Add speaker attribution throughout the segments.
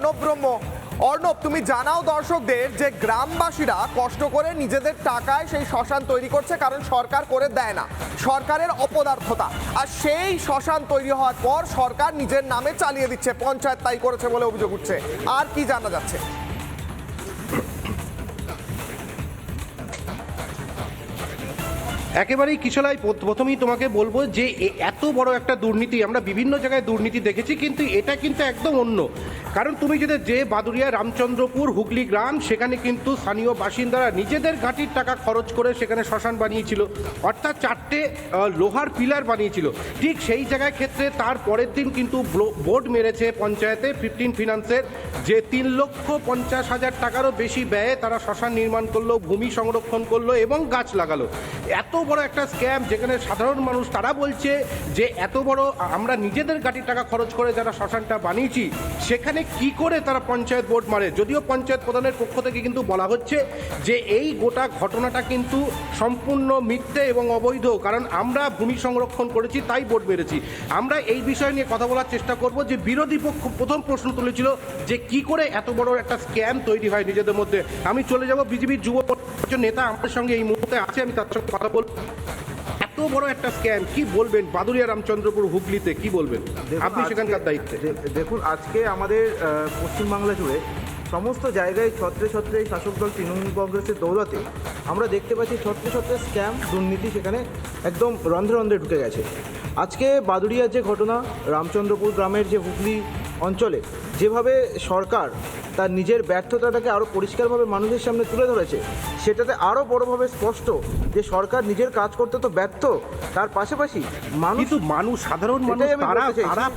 Speaker 1: অর্ণব ব্রহ্ম অর্ণব, তুমি জানাও দর্শকদের যে গ্রামবাসীরা কষ্ট করে নিজেদের টাকায় সেই শ্মশান তৈরি করছে, কারণ সরকার করে দেয় না। সরকারের অপদার্থতা। আর সেই শ্মশান তৈরি হওয়ার পর সরকার নিজের নামে চালিয়ে দিচ্ছে, পঞ্চায়েত তাই করেছে বলে অভিযোগ উঠছে। আর কি জানা যাচ্ছে?
Speaker 2: একেবারেই কিশলাই প্রথমেই তোমাকে বলব যে এত বড় একটা দুর্নীতি, আমরা বিভিন্ন জায়গায় দুর্নীতি দেখেছি, কিন্তু এটা কিন্তু একদম অন্য। কারণ তুমি যদি যে বাদুরিয়া রামচন্দ্রপুর, হুগলি গ্রাম, সেখানে কিন্তু স্থানীয় বাসিন্দারা নিজেদের ঘাঁটির টাকা খরচ করে সেখানে শ্মশান বানিয়েছিল, অর্থাৎ চারটে লোহার পিলার বানিয়েছিল। ঠিক সেই জায়গায় ক্ষেত্রে তার পরের দিন কিন্তু বোর্ড মেরেছে পঞ্চায়েতে ফিফটিন ফিনান্সের, যে তিন লক্ষ পঞ্চাশ হাজার টাকারও বেশি ব্যয়ে তারা শ্মশান নির্মাণ করল, ভূমি সংরক্ষণ করল এবং গাছ লাগালো। এত বড় একটা স্ক্যাম যেখানে সাধারণ মানুষ, তারা বলছে যে এত বড়, আমরা নিজেদের গাড়ির টাকা খরচ করে যারা শ্মশানটা বানিয়েছি, সেখানে কি করে তারা পঞ্চায়েত বোর্ড মারে? যদিও পঞ্চায়েত প্রধানের পক্ষ থেকে কিন্তু বলা হচ্ছে যে এই গোটা ঘটনাটা কিন্তু সম্পূর্ণ মিথ্যে এবং অবৈধ, কারণ আমরা ভূমি সংরক্ষণ করেছি, তাই ভোট মেরেছি। আমরা এই বিষয় নিয়ে কথা বলার চেষ্টা করব যে বিরোধী পক্ষ প্রথম প্রশ্ন তুলেছিল যে কি করে এত বড় একটা স্ক্যাম তৈরি হয় নিজেদের মধ্যে। আমি চলে যাব বিজেপির যুব নেতা আমাদের সঙ্গে এই মুহূর্তে আছে, আমি তার সঙ্গে কথা বলব। এত বড় একটা স্ক্যাম কি বলবেন? বাদুরিয়া রামচন্দ্রপুর হুগলিতে কি বলবেন? আপনি সেখানকার দায়িত্বে।
Speaker 3: দেখুন আজকে আমাদের পশ্চিমবাংলা জুড়ে সমস্ত জায়গায় ছত্রে ছত্রে এই শাসক দল তৃণমূল কংগ্রেসের দৌলতে আমরা দেখতে পাচ্ছি ছত্রে ছত্রে স্ক্যাম দুর্নীতি সেখানে একদম রন্ধ্রে রন্ধ্রে ঢুকে গেছে। আজকে বাদুড়িয়ার যে ঘটনা রামচন্দ্রপুর গ্রামের যে হুগলি অঞ্চলে যেভাবে সরকার তার নিজের ব্যর্থতাটাকে আরও পরিষ্কারভাবে মানুষের সামনে তুলে ধরেছে। সেটাতে আরও বড়োভাবে স্পষ্ট যে সরকার নিজের কাজ করতে তো ব্যর্থ তার পাশাপাশি মানুষ
Speaker 2: কিন্তু মানুষ সাধারণ মানুষ তারা।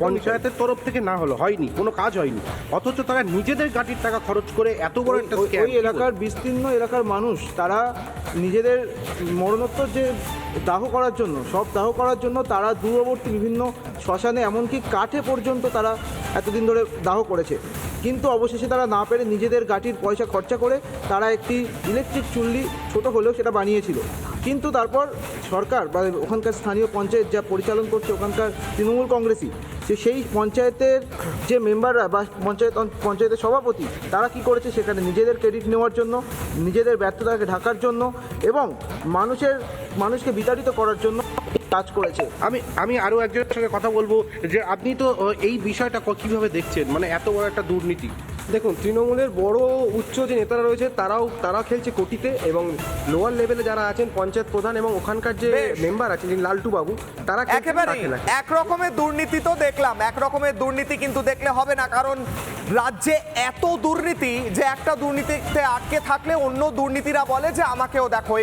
Speaker 2: পঞ্চায়েতের তরফ থেকে না হলো হয়নি কোনো কাজ হয়নি। অথচ তারা নিজেদের গাড়ির টাকা খরচ করে এত বড় একটা
Speaker 3: ওই- এলাকার বিস্তীর্ণ এলাকার মানুষ তারা নিজেদের মরণোত্তর যে দাহ করার জন্য সব দাহ করার জন্য তারা দূরবর্তী বিভিন্ন শ্মশানে এমনকি কাঠে পর্যন্ত তারা এতদিন ধরে দাহ করেছে। কিন্তু অবশেষে তারা না পেরে নিজেদের গাটির পয়সা খরচা করে তারা একটি ইলেকট্রিক চুল্লি ছোট হলেও সেটা বানিয়েছিল। কিন্তু তারপর সরকার বা ওখানকার স্থানীয় পঞ্চায়েত যা পরিচালন করছে ওখানকার তৃণমূল কংগ্রেসই, সে সেই পঞ্চায়েতের যে মেম্বাররা বা পঞ্চায়েত পঞ্চায়েতের সভাপতি, তারা কি করেছে সেখানে নিজেদের ক্রেডিট নেওয়ার জন্য, নিজেদের ব্যর্থতাকে ঢাকার জন্য এবং মানুষের, মানুষকে বিতাড়িত করার জন্য কাজ করেছে।
Speaker 2: আমি আমি আরও একজনের সঙ্গে কথা বলব যে আপনি তো এই বিষয়টা কীভাবে দেখছেন? মানে এত বড় একটা দুর্নীতি।
Speaker 4: দেখুন তৃণমূলের বড় উচ্চ যে নেতারা রয়েছে তারাও তারা খেলছে কোটিতে এবং লোয়ার লেভেলে যারা আছেন পঞ্চায়েত প্রধান এবং ওখানকার যে মেম্বার আছেন যিনি লালটু বাবু তারা
Speaker 1: একেবারে এক রকমের দুর্নীতি তো দেখলাম এক রকমের দুর্নীতি কিন্তু দেখলে হবে না কারণ রাজ্যে এত দুর্নীতি যে একটা দুর্নীতিতে আটকে থাকলে অন্য দুর্নীতিরা বলে যে আমাকেও দেখো